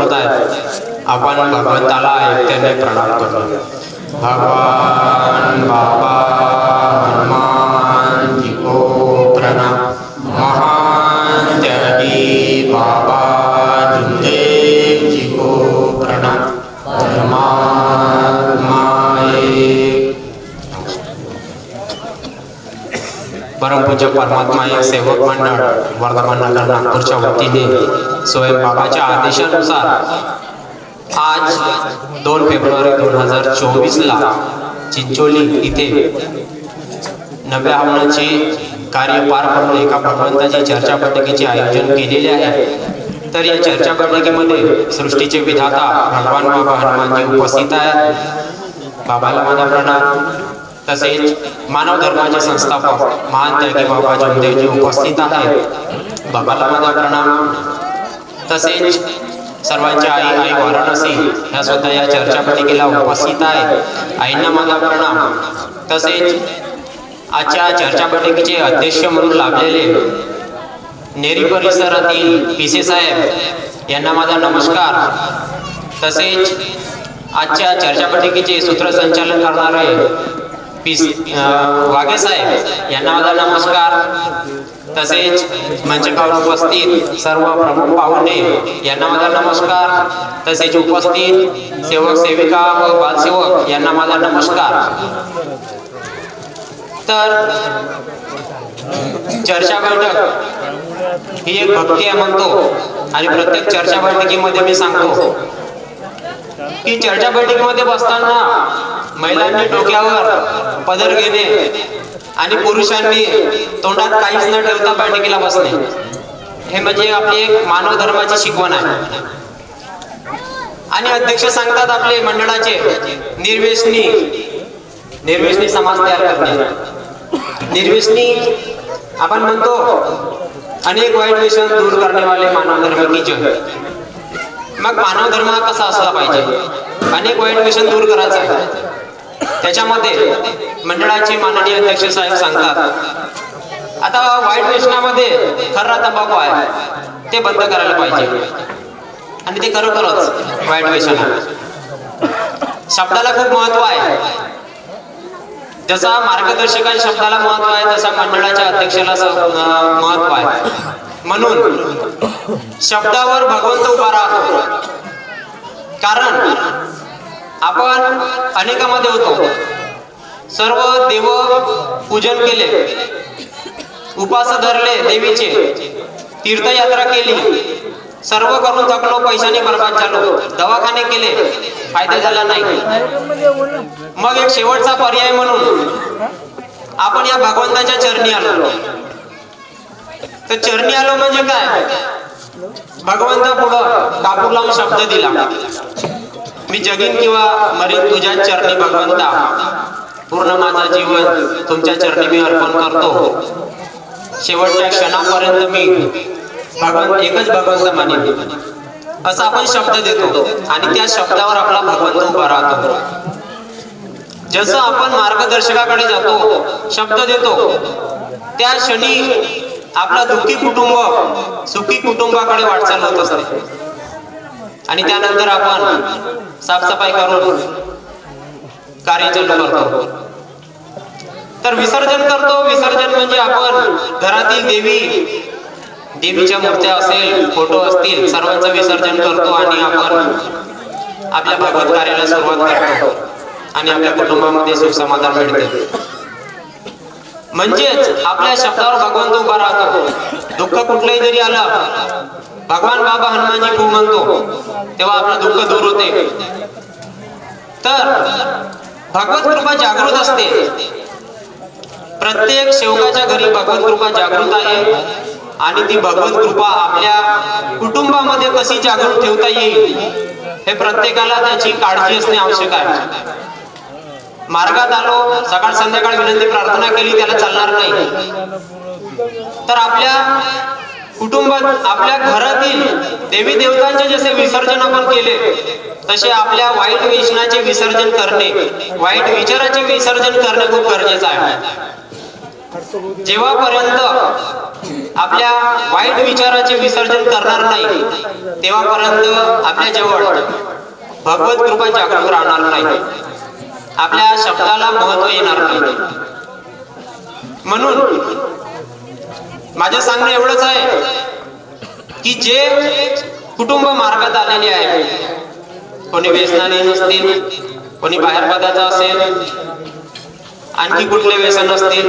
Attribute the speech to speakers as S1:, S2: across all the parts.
S1: होत आहे आपण भगवंताला ऐकत्याने प्रणाम करतो भगवान बाबा हनुमान जी को प्रणाम महान त्यागी बाबा जुदेव जी को प्रणाम परमात्मा एक परमपूज्य परमात्मा एक सेवक मंडळ वर्धमान नगर नागपूरच्या वतीने स्वयंबाबाच्या आदेशानुसार आज दोन फेब्रुवारी दोन हजार चोवीसला चिंचोली इथे नव्या हवनाचे कार्य पार पडून एका भगवंताची चर्चा बैठकीचे आयोजन केलेले आहे. तर या चर्चा बैठकीमध्ये सृष्टीचे विधाता भगवान बाबा हनुमानजी उपस्थित आहेत. बाबाला माझा प्रणाम. तसेच मानव धर्माचे संस्थापक महान त्यागी बाबा जमदेवजी उपस्थित आहेत. बाबाला माझा प्रणाम. तसेच सर्वांच्या आई आई वाराणसी ह्या सुद्धा या चर्चापटिकेला उपस्थित आहे. आईंना माझा प्रणाम. तसेच आजच्या चर्चापटिकेचे अध्यक्ष म्हणून लाभलेले नेरी परिसरातील पिसे साहेब यांना माझा नमस्कार. तसेच आजच्या चर्चापटिकेचे सूत्रसंचालन करणारे वागे वाघे साहेब यांना माझा नमस्कार. तसेच मंचकावर उपस्थित सर्व प्रमुख पाहुणे यांना माझा नमस्कार. तसेच उपस्थित सेवक सेविका व बालसेवक यांना माझा नमस्कार. तर चर्चा बैठक ही एक भक्ती आहे म्हणतो. आणि प्रत्येक चर्चा बैठकीमध्ये मी सांगतो. की चर्चा बैठकीमध्ये बसताना महिलांनी डोक्यावर पदर घेणे आणि पुरुषांनी तोंडात काहीच न ठेवता बैठकीला बसणे हे म्हणजे आपली एक मानव धर्माची शिकवण आहे. आणि अध्यक्ष सांगतात आपले मंडळाचे निर्वेशनी निर्वेशनी समाज तयार करणे. निर्वेशनी आपण म्हणतो अनेक वाईट व्यसन दूर करणे वाले मानव धर्म की जय मग मानव धर्म हा कसा असला पाहिजे? अनेक वाईट मिशन दूर करायचं. आहे त्याच्यामध्ये मंडळाचे माननीय अध्यक्ष साहेब सांगतात. आता वाईट व्यसनामध्ये खर्रा तंबाखू आहे. ते बंद करायला पाहिजे. आणि ते खरोखरच वाईट व्यसन आहे. शब्दाला खूप महत्त्व आहे. जसा मार्गदर्शकांच्या शब्दाला महत्त्व आहे तसा मंडळाच्या अध्यक्षाला महत्त्व आहे. म्हणून शब्दावर भगवंत उभा राहतो. कारण आपण अनेकामध्ये होतो. सर्व देव पूजन केले उपास धरले देवीचे तीर्थयात्रा केली सर्व करून थकलो पैशाने बर्बाद झालो दवाखाने केले फायदा झाला नाही. मग एक शेवटचा पर्याय म्हणून आपण या भगवंताच्या चरणी आलो. तर चरणी आलो म्हणजे काय? भगवंता पुढं कापूर लावून शब्द दिला. मी जगीन किंवा मरीन तुझ्या चरणी भगवंता. पूर्ण माझं जीवन तुमच्या चरणी मी अर्पण करतो. शेवटच्या क्षणापर्यंत मी भगवंत एकच भगवंत मानेन. असा आपण शब्द देतो आणि त्या शब्दावर आपला भगवंत उभा राहतो. जसं आपण मार्गदर्शकाकडे जातो शब्द देतो त्या क्षणी आपला दुःखी कुटुंब सुखी कुटुंबाकडे वाटचाल होत असते. आणि त्यानंतर आपण साफसफाई करून कार्य चालू करतो. तर विसर्जन करतो. विसर्जन म्हणजे आपण घरातील देवी देवीच्या मूर्त्या असेल फोटो असतील सर्वांचं विसर्जन करतो आणि आपण आपल्या भगवत कार्याला सुरुवात करतो. आणि आपल्या कुटुंबामध्ये सुख समाधान मिळते. म्हणजेच आपल्या शब्दावर भगवंत उभा राहतो. दुःख कुठलंही जरी आलं भगवान बाबा हनुमानजी खूप म्हणतो तेव्हा आपलं दुःख दूर होते. तर भगवत कृपा जागृत असते. प्रत्येक सेवकाच्या घरी भगवत कृपा जागृत आहे आणि ती भगवत कृपा आपल्या कुटुंबामध्ये कशी जागृत ठेवता येईल हे प्रत्येकाला त्याची काळजी असणे आवश्यक आहे. मार्गात आलो सकाळ संध्याकाळ विनंती प्रार्थना केली त्याला चालणार नाही. तर आपल्या कुटुंबात आपल्या घरातील देवी देवतांचे जसे विसर्जन आपण केले तसे आपल्या वाईट विषणाचे विसर्जन करणे वाईट विचाराचे विसर्जन करणे खूप गरजेचं आहे. जेव्हापर्यंत आपल्या वाईट विचाराचे विसर्जन करणार नाही तेव्हापर्यंत आपल्या जवळ भगवत कृपा जागृत राहणार नाही. आपल्या शब्दाला महत्त्व येणार नाही. म्हणून माझं सांगणं एवढंच आहे की जे कुटुंब मार्गात आलेले आहे कोणी व्यसनाने नसतील कोणी बाहेर पदाचा असेल आणखी कुठले व्यसन असतील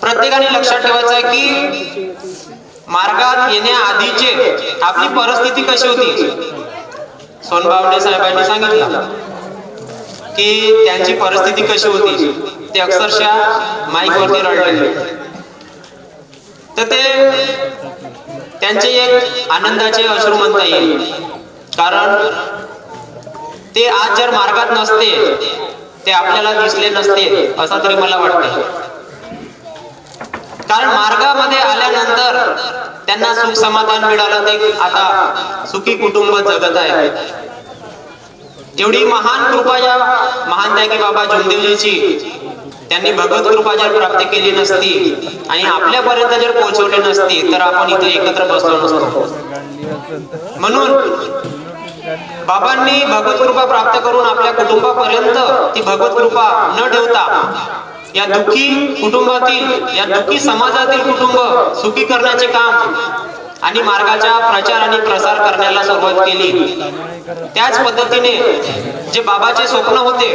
S1: प्रत्येकाने लक्षात ठेवायचं आहे की मार्गात येण्याआधीचे आपली परिस्थिती कशी होती? सोनबावडे साहेबांनी सांगितलं. की त्यांची परिस्थिती कशी होती ते अक्षरशः माईक वरती रडले तर ते त्यांचे एक आनंदाचे अश्रू म्हणता येईल. कारण ते आज जर मार्गात नसते ते आपल्याला दिसले नसते असं तरी मला वाटते कारण मार्गामध्ये आल्यानंतर त्यांना सुख समाधान मिळालं ते आता सुखी कुटुंब जगत आहे जेवढी महान कृपा या महान त्यागी बाबा जुमदेवजीची त्यांनी भगवत कृपा जर प्राप्त केली नसती आणि आपल्यापर्यंत जर पोहोचवली नसती तर आपण इथे एकत्र बसलो नसतो. म्हणून बाबांनी भगवत कृपा प्राप्त करून आपल्या कुटुंबापर्यंत ती भगवत कृपा न ठेवता या दुःखी कुटुंबातील या दुःखी समाजातील कुटुंब सुखी करण्याचे काम आणि मार्गाच्या प्रचार आणि प्रसार करण्याला सुरुवात केली. त्याच पद्धतीने जे बाबाचे स्वप्न होते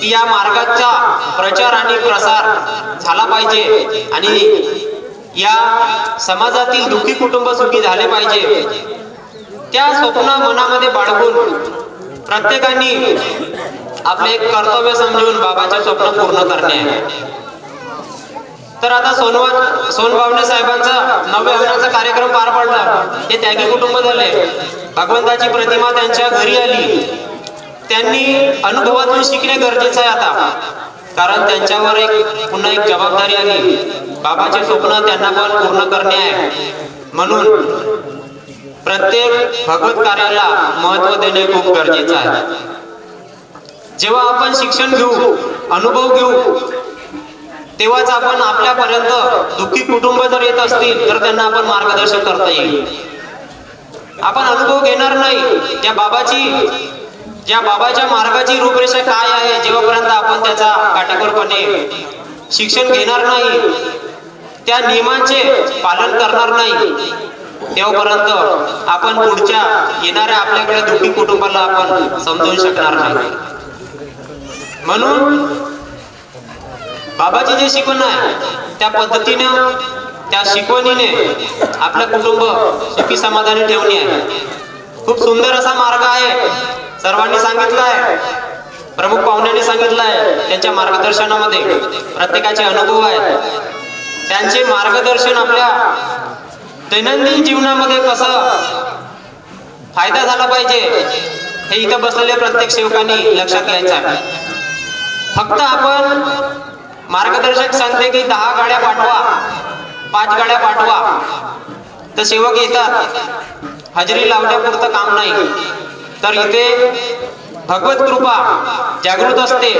S1: की या मार्गाचा प्रचार आणि प्रसार झाला पाहिजे आणि या समाजातील दुःखी कुटुंब सुखी झाले पाहिजे त्या स्वप्न मनामध्ये बाळगून प्रत्येकाने आपले एक कर्तव्य समजून बाबाचे स्वप्न पूर्ण करणे आहे. तर आता सोनवा सोनभावने साहेबांचा नवव्या हवनाचा कार्यक्रम पार पडला. हे त्यागी कुटुंब झाले. भगवंताची प्रतिमा त्यांच्या घरी आली. त्यांनी अनुभवातून शिकणे गरजेचं आहे आता. कारण त्यांच्यावर एक पुन्हा एक जबाबदारी आली. बाबाचे स्वप्न त्यांना पण पूर्ण करणे आहे. म्हणून प्रत्येक भगवत कार्याला महत्त्व देणे खूप गरजेचं आहे. जेव्हा आपण शिक्षण घेऊ अनुभव घेऊ तेव्हाच आपण आपल्यापर्यंत दुःखी कुटुंब जर येत असतील तर त्यांना आपण मार्गदर्शन करता येईल. आपण अनुभव घेणार नाही. त्या बाबाची ज्या बाबाच्या मार्गाची रूपरेषा काय आहे जेव्हापर्यंत आपण त्याचा काटेकोरपणे शिक्षण घेणार नाही त्या नियमांचे पालन करणार नाही तेव्हापर्यंत आपण पुढच्या येणाऱ्या आपल्याकडे दुःखी कुटुंबाला आपण समजून शकणार नाही. म्हणून बाबाची जे शिकवण आहे त्या पद्धतीने त्या शिकवणीने आपलं कुटुंब सुखी समाधानी ठेवणे आहे. खूप सुंदर असा मार्ग आहे. सर्वांनी सांगितलं आहे. प्रमुख पाहुण्यांनी सांगितलं आहे. त्यांच्या मार्गदर्शनामध्ये प्रत्येकाचे अनुभव आहेत. त्यांचे मार्गदर्शन आपल्या दैनंदिन जीवनामध्ये कसं फायदा झाला पाहिजे हे इथं बसलेल्या प्रत्येक सेवकांनी लक्षात घ्यायचं आहे. फक्त आपण मार्गदर्शक सांगते की दहा गाड्या पाठवा पाच गाड्या पाठवा. तर सेवक येतात. हजेरी लावण्यापुरतं काम नाही. तर इथे भगवत कृपा जागृत असते.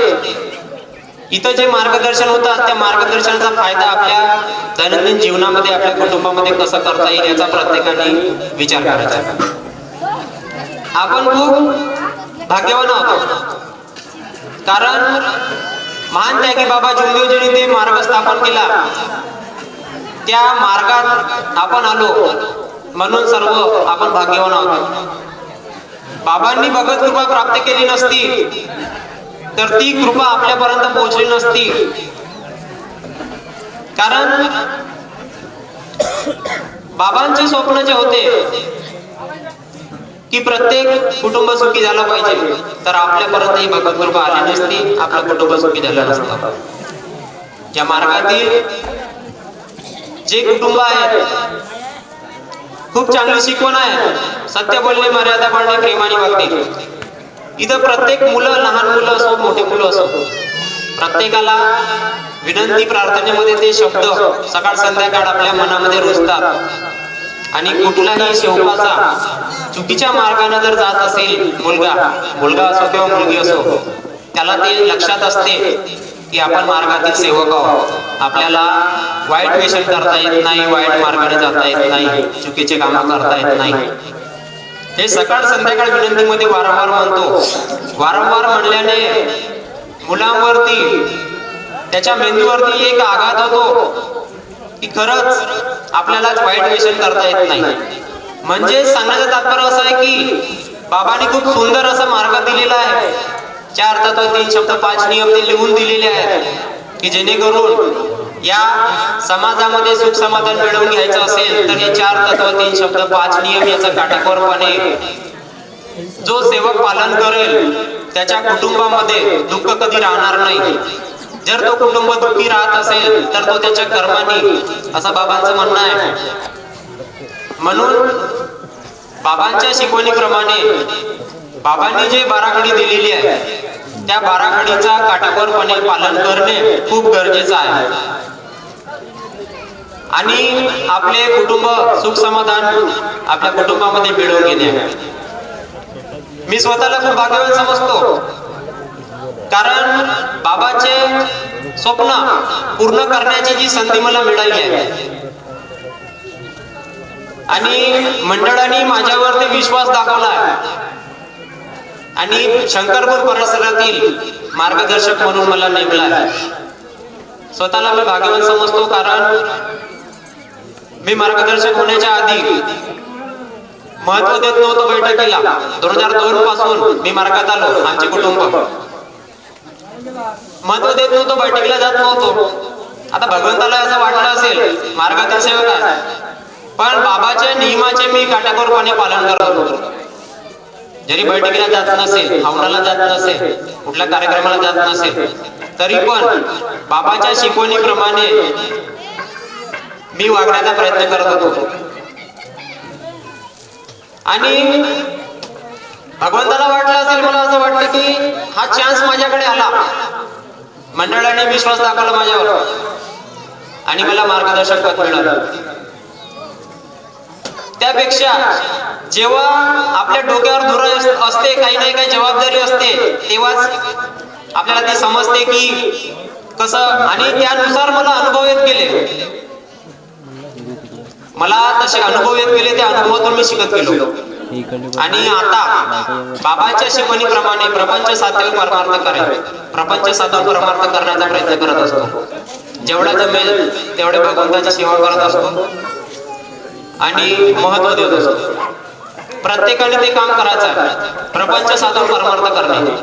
S1: इथं जे मार्गदर्शन होतात त्या मार्गदर्शनाचा फायदा आपल्या दैनंदिन जीवनामध्ये आपल्या कुटुंबामध्ये कसं करता येईल याचा प्रत्येकाने विचार करायचा. आहे. आपण खूप भाग्यवान आहोत. कारण महान त्यागी बाबा जुमदेवजीने ते मार्ग स्थापन केला. त्या मार्गात आपण आलो. म्हणून सर्व आपण भाग्यवान आहोत. बाबांनी भगत कृपा प्राप्त केली नसती तर ती कृपा आपल्यापर्यंत पोहोचली नसती. कारण बाबांचे स्वप्न जे होते की प्रत्येक कुटुंब सुखी झाला पाहिजे. तर आपल्यापर्यंत ही भगवत कृपा आली नसती आपलं कुटुंब सुखी झालं नसतं. ज्या मार्गातील जे कुटुंब आहेत खूप चांगली शिकवण आहे सत्य बोलणे मर्यादा पाळणे प्रेमाने वागणे. इथं प्रत्येक मुलं लहान मुलं असो मोठे मुलं असो प्रत्येकाला विनंती प्रार्थनेमध्ये ते शब्द सकाळ संध्याकाळ आपल्या मनामध्ये रुजतात. आणि कुठलाही सेवकाचा चुकीच्या मार्गाने जर जात असेल मुलगा मुलगा असो किंवा मुलगी असो त्याला ते लक्षात असते की आपण मार्गातील सेवक आहोत. आपल्याला वाईट व्यसन करता येत नाही वाईट मार्गाने जाता येत नाही चुकीचे कामं करता येत नाही. हे सकाळ संध्याकाळ विनंतीमध्ये वारंवार म्हणतो. वारंवार म्हणल्याने मुलांवरती त्याच्या मेंदूवरती एक आघात होतो. की खरंच आपल्याला वाईट व्यसन करता येत नाही. म्हणजे सांगण्याचं तात्पर्य असं आहे की बाबांनी खूप सुंदर असा मार्ग दिलेला आहे. चार तत्व तीन शब्द पाच नियम ते लिहून दिलेले आहेत की जेणेकरून या समाजामध्ये सुख समाधान मिळवून घ्यायचं असेल तर हे चार तत्व तीन शब्द पाच नियम याचा काटाकोरपणे जो सेवक पालन करेल त्याच्या कुटुंबामध्ये दुःख कधी राहणार नाही. जर तो कुटुंब दुःखी राहत असेल तर तो त्याच्या कर्माने असं बाबांचं म्हणणं आहे. म्हणून बाबांच्या शिकवणीप्रमाणे बाबांनी जे बाराखडी दिलेली आहे त्या बाराखडीचा काटेकोरपणे पालन करणे खूप गरजेचं आहे. आणि आपले कुटुंब सुख समाधान आपल्या कुटुंबामध्ये मिळवून घेणे. मी स्वतःला खूप भाग्यवान समजतो. कारण बाबाचे स्वप्न पूर्ण करण्याची जी संधी मला मिळाली आहे. आणि मंडळाने माझ्यावरती विश्वास दाखवला आहे. आणि शंकरपूर परिसरातील मार्गदर्शक म्हणून मला नेमला आहे. स्वतःला मी भाग्यवान समजतो कारण मी मार्गदर्शक होण्याच्या आधी महत्त्व देत नव्हतो बैठकीला. दोन हजार दोन पासून मी मार्गात आलो आमचे कुटुंब. महत्त्व देत नव्हतो बैठकीला जात नव्हतो. आता भगवंताला असं वाटलं असेल मार्गातील सेवक आहे. पण बाबाच्या नियमाचे मी काटाकोरपणे पालन करत होतो. जरी बैठकीला जात नसेल हवनाला जात नसेल कुठल्या कार्यक्रमाला जात नसेल तरी पण बाबाच्या शिकवणीप्रमाणे मी वागण्याचा प्रयत्न करत होतो. आणि भगवंताला वाटलं असेल मला असं वाटतं की हा चान्स माझ्याकडे आला. मंडळाने विश्वास दाखवला माझ्यावर. आणि मला मार्गदर्शक पद मिळालं. त्यापेक्षा जेव्हा आपल्या डोक्यावर धुरा असते काही नाही काही जबाबदारी असते तेव्हाच आपल्याला ते समजते की कसं आणि त्यानुसार मला अनुभव येत गेले. मला तसे अनुभव येत गेले त्या अनुभवातून मी शिकत गेलो. आणि आता बाबाच्या शिकवणीप्रमाणे प्रपंच साधून परमार्थ करेल प्रपंच साधून परमार्थ करण्याचा प्रयत्न करत असतो. जेवढा जमेल तेवढे भगवंताची सेवा करत असतो. आणि महत्त्व देत असतो. प्रत्येकाने ते काम करायचं प्रपंच साधून परमार्थ करणे.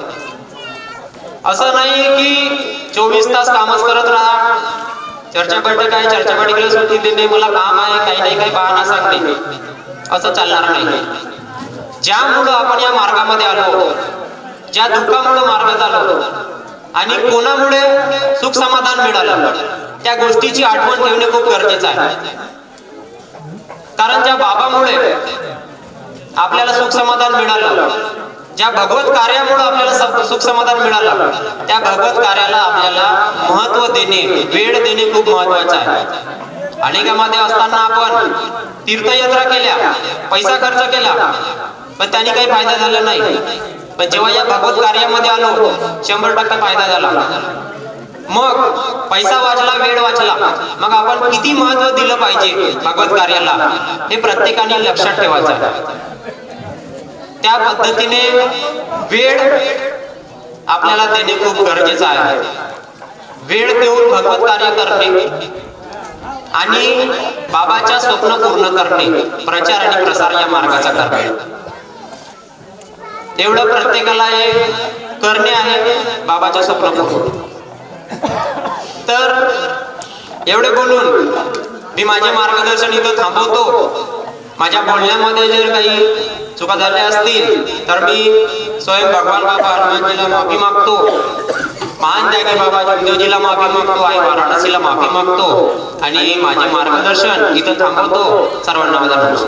S1: असं नाही की चोवीस तास कामच करत राहा. चर्चा बैठक आहे चर्चा बैठकीला सुट्टी देणे. मला काम आहे काही नाही काही बहाणा सांगणे. असं चालणार नाही. ज्यामुळं आपण या मार्गामध्ये आलो ज्या दुःखामुळे मार्गात आलो आणि कोणामुळे सुख समाधान मिळालं त्या गोष्टीची आठवण ठेवणे खूप गरजेचं आहे. कारण ज्या बाबामुळे आपल्याला सुख समाधान मिळालं ज्या भगवत कार्यामुळे आपल्याला सुख समाधान मिळालं त्या भगवत कार्याला आपल्याला महत्त्व देणे वेळ देणे खूप महत्वाचं आहे. अनेकामध्ये असताना आपण तीर्थयात्रा केल्या पैसा खर्च केला पण त्यांनी काही फायदा झाला नाही. पण जेव्हा या भगवत कार्यामध्ये आलो शंभर टक्के फायदा झाला. मग पैसा वाचला वेळ वाचला. मग आपण किती महत्त्व दिलं पाहिजे भगवत कार्याला हे प्रत्येकाने लक्षात ठेवायचं त्या पद्धतीने वेळ आपल्याला देणे खूप गरजेचं आहे. वेळ देऊन भगवत कार्य करणे आणि बाबाच्या स्वप्न पूर्ण करणे प्रचार आणि प्रसार या मार्गाचा करणे. एवढं प्रत्येकाला हे करणे आहे बाबाच्या स्वप्न पूर्ण. तर एवढे बोलून मी माझे मार्गदर्शन इथं थांबवतो. माझ्या बोलण्यामध्ये जर काही चुका झाल्या असतील तर मी स्वयं भगवान बाबा हनुमानजीला माफी मागतो. महान बाबा जगदेवजीला माफी मागतो आई वाराणसीला माफी मागतो आणि माझे मार्गदर्शन इथं थांबवतो. सर्वांना माझा